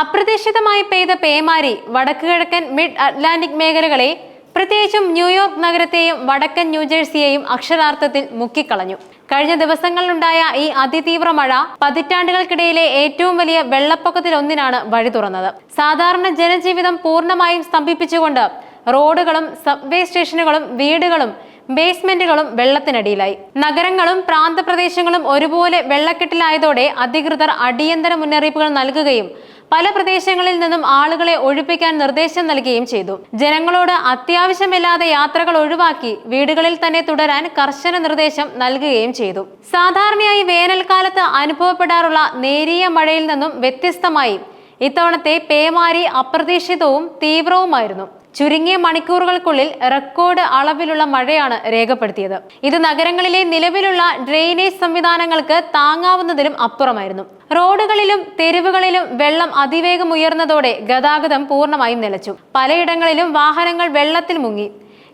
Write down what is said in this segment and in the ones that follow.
അപ്രതീക്ഷിതമായി പെയ്ത പേമാരി വടക്കു കിഴക്കൻ മിഡ് അറ്റ്ലാന്റിക് മേഖലകളെ പ്രത്യേകിച്ചും ന്യൂയോർക്ക് നഗരത്തെയും വടക്കൻ ന്യൂജേഴ്സിയെയും അക്ഷരാർത്ഥത്തിൽ മുക്കിക്കളഞ്ഞു. കഴിഞ്ഞ ദിവസങ്ങളിലുണ്ടായ ഈ അതിതീവ്ര മഴ പതിറ്റാണ്ടുകൾക്കിടയിലെ ഏറ്റവും വലിയ വെള്ളപ്പൊക്കത്തിലൊന്നിനാണ് വഴി തുറന്നത്. സാധാരണ ജനജീവിതം പൂർണമായും സ്തംഭിപ്പിച്ചുകൊണ്ട് റോഡുകളും സബ്വേ സ്റ്റേഷനുകളും വീടുകളും ബേസ്മെന്റുകളും വെള്ളത്തിനടിയിലായി. നഗരങ്ങളും പ്രാന്തപ്രദേശങ്ങളും ഒരുപോലെ വെള്ളക്കെട്ടിലായതോടെ അധികൃതർ അടിയന്തര മുന്നറിയിപ്പുകൾ നൽകുകയും പല പ്രദേശങ്ങളിൽ നിന്നും ആളുകളെ ഒഴിപ്പിക്കാൻ നിർദ്ദേശം നൽകുകയും ചെയ്തു. ജനങ്ങളോട് അത്യാവശ്യമില്ലാതെ യാത്രകൾ ഒഴിവാക്കി വീടുകളിൽ തന്നെ തുടരാൻ കർശന നിർദ്ദേശം നൽകുകയും ചെയ്തു. സാധാരണയായി വേനൽക്കാലത്ത് അനുഭവപ്പെടാറുള്ള നേരിയ മഴയിൽ നിന്നും വ്യത്യസ്തമായി ഇത്തവണത്തെ പേമാരി അപ്രതീക്ഷിതവും തീവ്രവുമായിരുന്നു. ചുരുങ്ങിയ മണിക്കൂറുകൾക്കുള്ളിൽ റെക്കോർഡ് അളവിലുള്ള മഴയാണ് രേഖപ്പെടുത്തിയത്. ഇത് നഗരങ്ങളിലെ നിലവിലുള്ള ഡ്രെയിനേജ് സംവിധാനങ്ങൾക്ക് താങ്ങാവുന്നതിലും അപ്പുറമായിരുന്നു. റോഡുകളിലും തെരുവുകളിലും വെള്ളം അതിവേഗം ഉയർന്നതോടെ ഗതാഗതം പൂർണമായും നിലച്ചു. പലയിടങ്ങളിലും വാഹനങ്ങൾ വെള്ളത്തിൽ മുങ്ങി.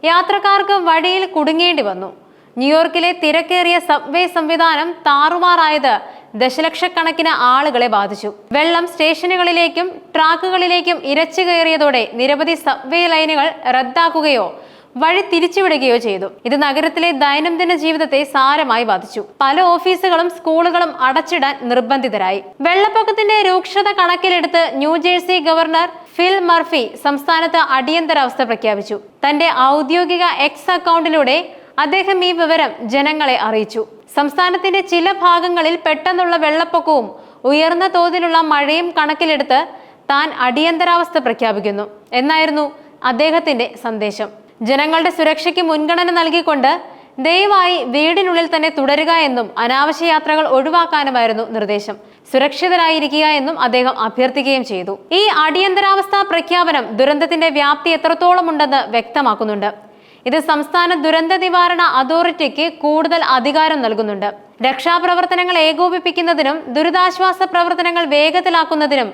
യാത്രക്കാർക്ക് വഴിയിൽ കുടുങ്ങേണ്ടി വന്നു. ന്യൂയോർക്കിലെ തിരക്കേറിയ സബ്വേ സംവിധാനം താറുമാറായത് ദശലക്ഷക്കണക്കിന് ആളുകളെ ബാധിച്ചു. വെള്ളം സ്റ്റേഷനുകളിലേക്കും ട്രാക്കുകളിലേക്കും ഇരച്ചു കയറിയതോടെ നിരവധി സബ്വേ ലൈനുകൾ റദ്ദാക്കുകയോ വഴി തിരിച്ചുവിടുകയോ ചെയ്തു. ഇത് നഗരത്തിലെ ദൈനംദിന ജീവിതത്തെ സാരമായി ബാധിച്ചു. പല ഓഫീസുകളും സ്കൂളുകളും അടച്ചിടാൻ നിർബന്ധിതരായി. വെള്ളപ്പൊക്കത്തിന്റെ രൂക്ഷത കണക്കിലെടുത്ത് ന്യൂജേഴ്സി ഗവർണർ ഫിൽ മർഫി സംസ്ഥാനത്ത് അടിയന്തരാവസ്ഥ പ്രഖ്യാപിച്ചു. തന്റെ ഔദ്യോഗിക എക്സ് അക്കൗണ്ടിലൂടെ അദ്ദേഹം ഈ വിവരം ജനങ്ങളെ അറിയിച്ചു. സംസ്ഥാനത്തിന്റെ ചില ഭാഗങ്ങളിൽ പെട്ടെന്നുള്ള വെള്ളപ്പൊക്കവും ഉയർന്ന തോതിലുള്ള മഴയും കണക്കിലെടുത്ത് താൻ അടിയന്തരാവസ്ഥ പ്രഖ്യാപിക്കുന്നു. എന്നായിരുന്നു അദ്ദേഹത്തിന്റെ സന്ദേശം. ജനങ്ങളുടെ സുരക്ഷയ്ക്ക് മുൻഗണന നൽകിക്കൊണ്ട് ദയവായി വീടിനുള്ളിൽ തന്നെ തുടരുക എന്നും അനാവശ്യ യാത്രകൾ ഒഴിവാക്കാനുമായിരുന്നു നിർദ്ദേശം. സുരക്ഷിതരായിരിക്കുക എന്നും അദ്ദേഹം അഭ്യർത്ഥിക്കുകയും ചെയ്തു. ഈ അടിയന്തരാവസ്ഥ പ്രഖ്യാപനം ദുരന്തത്തിന്റെ വ്യാപ്തി എത്രത്തോളം ഉണ്ടെന്ന് വ്യക്തമാക്കുന്നുണ്ട്. ഇത് സംസ്ഥാന ദുരന്ത നിവാരണ അതോറിറ്റിക്ക് കൂടുതൽ അധികാരം നൽകുന്നുണ്ട്. രക്ഷാപ്രവർത്തനങ്ങൾ ഏകോപിപ്പിക്കുന്നതിനും ദുരിതാശ്വാസ പ്രവർത്തനങ്ങൾ വേഗത്തിലാക്കുന്നതിനും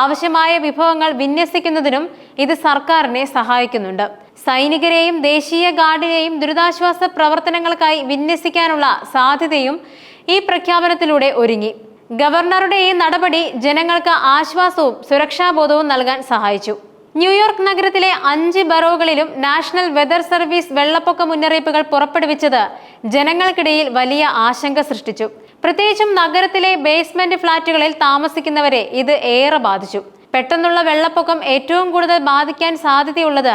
ആവശ്യമായ വിഭവങ്ങൾ വിന്യസിക്കുന്നതിനും ഇത് സർക്കാരിനെ സഹായിക്കുന്നുണ്ട്. സൈനികരെയും ദേശീയ ഗാർഡിനെയും ദുരിതാശ്വാസ പ്രവർത്തനങ്ങൾക്കായി വിന്യസിക്കാനുള്ള സാധ്യതയും ഈ പ്രഖ്യാപനത്തിലൂടെ ഒരുങ്ങി. ഗവർണറുടെ ഈ നടപടി ജനങ്ങൾക്ക് ആശ്വാസവും സുരക്ഷാബോധവും നൽകാൻ സഹായിച്ചു. ന്യൂയോർക്ക് നഗരത്തിലെ അഞ്ച് ബറോകളിലും നാഷണൽ വെതർ സർവീസ് വെള്ളപ്പൊക്ക മുന്നറിയിപ്പുകൾ പുറപ്പെടുവിച്ചത് ജനങ്ങൾക്കിടയിൽ വലിയ ആശങ്ക സൃഷ്ടിച്ചു. പ്രത്യേകിച്ചും നഗരത്തിലെ ബേസ്മെന്റ് ഫ്ളാറ്റുകളിൽ താമസിക്കുന്നവരെ ഇത് ഏറെ ബാധിച്ചു. പെട്ടെന്നുള്ള വെള്ളപ്പൊക്കം ഏറ്റവും കൂടുതൽ ബാധിക്കാൻ സാധ്യതയുള്ളത്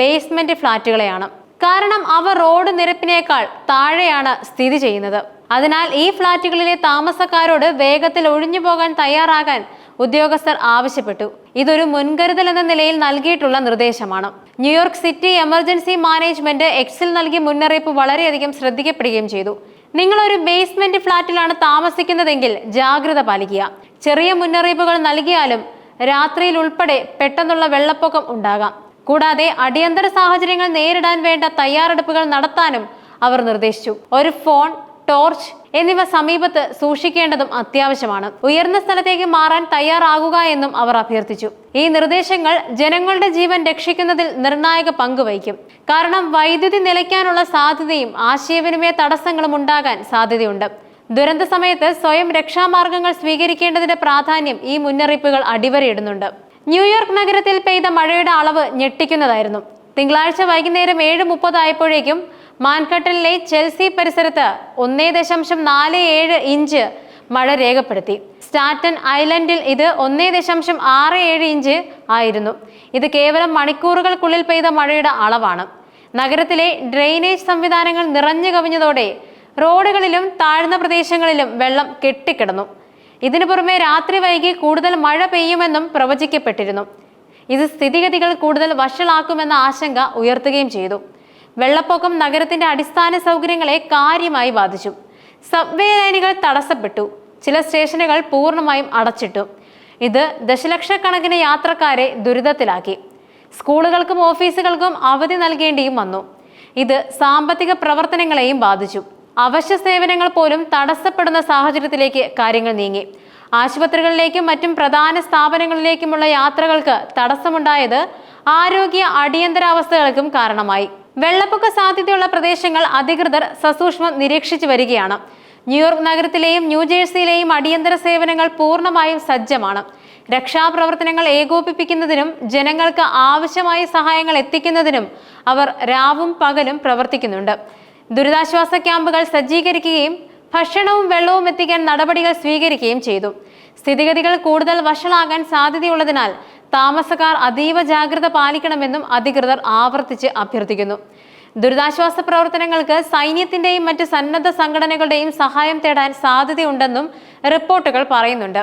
ബേസ്മെന്റ് ഫ്ളാറ്റുകളെയാണ്. കാരണം അവ റോഡ് നിരപ്പിനേക്കാൾ താഴെയാണ് സ്ഥിതി ചെയ്യുന്നത്. അതിനാൽ ഈ ഫ്ളാറ്റുകളിലെ താമസക്കാരോട് വേഗത്തിൽ ഒഴിഞ്ഞു പോകാൻ തയ്യാറാകാൻ ഉദ്യോഗസ്ഥർ ആവശ്യപ്പെട്ടു. ഇതൊരു മുൻകരുതൽ എന്ന നിലയിൽ നൽകിയിട്ടുള്ള നിർദ്ദേശമാണ്. ന്യൂയോർക്ക് സിറ്റി എമർജൻസി മാനേജ്മെന്റ് എക്സിൽ നൽകിയ മുന്നറിയിപ്പ് വളരെയധികം ശ്രദ്ധിക്കപ്പെടുകയും ചെയ്തു. നിങ്ങൾ ഒരു ബേസ്മെന്റ് ഫ്ളാറ്റിലാണ് താമസിക്കുന്നതെങ്കിൽ ജാഗ്രത പാലിക്കുക. ചെറിയ മുന്നറിയിപ്പുകൾ നൽകിയാലും രാത്രിയിൽ ഉൾപ്പെടെ പെട്ടെന്നുള്ള വെള്ളപ്പൊക്കം ഉണ്ടാകാം. കൂടാതെ അടിയന്തര സാഹചര്യങ്ങൾ നേരിടാൻ വേണ്ട തയ്യാറെടുപ്പുകൾ നടത്താനും അവർ നിർദ്ദേശിച്ചു. ഒരു ഫോൺ ടോർച്ച് എന്നിവ സമീപത്ത് സൂക്ഷിക്കേണ്ടതും അത്യാവശ്യമാണ്. ഉയർന്ന സ്ഥലത്തേക്ക് മാറാൻ തയ്യാറാകുക എന്നും അവർ അഭ്യർത്ഥിച്ചു. ഈ നിർദ്ദേശങ്ങൾ ജനങ്ങളുടെ ജീവൻ രക്ഷിക്കുന്നതിൽ നിർണായക പങ്ക് വഹിക്കും. കാരണം വൈദ്യുതി നിലയ്ക്കാനുള്ള സാധ്യതയും ആശയവിനിമയ തടസ്സങ്ങളും ഉണ്ടാകാൻ സാധ്യതയുണ്ട്. ദുരന്ത സമയത്ത് സ്വയം രക്ഷാമാർഗങ്ങൾ സ്വീകരിക്കേണ്ടതിന്റെ പ്രാധാന്യം ഈ മുന്നറിയിപ്പുകൾ അടിവരയിടുന്നുണ്ട്. ന്യൂയോർക്ക് നഗരത്തിൽ പെയ്ത മഴയുടെ അളവ് ഞെട്ടിക്കുന്നതായിരുന്നു. തിങ്കളാഴ്ച വൈകുന്നേരം ഏഴ് മുപ്പതായപ്പോഴേക്കും മാൻകട്ടനിലെ ചെൽസി പരിസരത്ത് ഒന്നേ ദശാംശം നാല് ഏഴ് ഇഞ്ച് മഴ രേഖപ്പെടുത്തി. സ്റ്റാറ്റൻ ഐലൻഡിൽ ഇത് ഒന്നേ ദശാംശം ആറ് ഏഴ് ഇഞ്ച് ആയിരുന്നു. ഇത് കേവലം മണിക്കൂറുകൾക്കുള്ളിൽ പെയ്ത മഴയുടെ അളവാണ്. നഗരത്തിലെ ഡ്രെയിനേജ് സംവിധാനങ്ങൾ നിറഞ്ഞു കവിഞ്ഞതോടെ റോഡുകളിലും താഴ്ന്ന പ്രദേശങ്ങളിലും വെള്ളം കെട്ടിക്കിടന്നു. ഇതിനു പുറമെ രാത്രി വൈകി കൂടുതൽ മഴ പെയ്യുമെന്നും പ്രവചിക്കപ്പെട്ടിരുന്നു. ഇത് സ്ഥിതിഗതികൾ കൂടുതൽ വഷളാക്കുമെന്ന ആശങ്ക ഉയർത്തുകയും ചെയ്തു. വെള്ളപ്പൊക്കം നഗരത്തിന്റെ അടിസ്ഥാന സൗകര്യങ്ങളെ കാര്യമായി ബാധിച്ചു. സബ്വേ ലൈനുകൾ തടസ്സപ്പെട്ടു. ചില സ്റ്റേഷനുകൾ പൂർണമായും അടച്ചിട്ടു. ഇത് ദശലക്ഷക്കണക്കിന് യാത്രക്കാരെ ദുരിതത്തിലാക്കി. സ്കൂളുകൾക്കും ഓഫീസുകൾക്കും അവധി നൽകേണ്ടിയും വന്നു. ഇത് സാമ്പത്തിക പ്രവർത്തനങ്ങളെയും ബാധിച്ചു. അവശ്യ സേവനങ്ങൾ പോലും തടസ്സപ്പെടുന്ന സാഹചര്യത്തിലേക്ക് കാര്യങ്ങൾ നീങ്ങി. ആശുപത്രികളിലേക്കും മറ്റും പ്രധാന സ്ഥാപനങ്ങളിലേക്കുമുള്ള യാത്രകൾക്ക് തടസ്സമുണ്ടായത് ആരോഗ്യ അടിയന്തരാവസ്ഥകൾക്കും കാരണമായി. വെള്ളപ്പൊക്ക സാധ്യതയുള്ള പ്രദേശങ്ങൾ അധികൃതർ സസൂക്ഷ്മം നിരീക്ഷിച്ചു വരികയാണ്. ന്യൂയോർക്ക് നഗരത്തിലെയും ന്യൂജേഴ്സിയിലെയും അടിയന്തര സേവനങ്ങൾ പൂർണമായും സജ്ജമാണ്. രക്ഷാപ്രവർത്തനങ്ങൾ ഏകോപിപ്പിക്കുന്നതിനും ജനങ്ങൾക്ക് ആവശ്യമായ സഹായങ്ങൾ എത്തിക്കുന്നതിനും അവർ രാവും പകലും പ്രവർത്തിക്കുന്നുണ്ട്. ദുരിതാശ്വാസ ക്യാമ്പുകൾ സജ്ജീകരിക്കുകയും ഭക്ഷണവും വെള്ളവും എത്തിക്കാൻ നടപടികൾ സ്വീകരിക്കുകയും ചെയ്തു. സ്ഥിതിഗതികൾ കൂടുതൽ വഷളാകാൻ സാധ്യതയുള്ളതിനാൽ താമസക്കാർ അതീവ ജാഗ്രത പാലിക്കണമെന്നും അധികൃതർ ആവർത്തിച്ച് അഭ്യർത്ഥിക്കുന്നു. ദുരിതാശ്വാസ പ്രവർത്തനങ്ങൾക്ക് സൈന്യത്തിന്റെയും മറ്റ് സന്നദ്ധ സംഘടനകളുടെയും സഹായം തേടാൻ സാധ്യതയുണ്ടെന്നും റിപ്പോർട്ടുകൾ പറയുന്നുണ്ട്.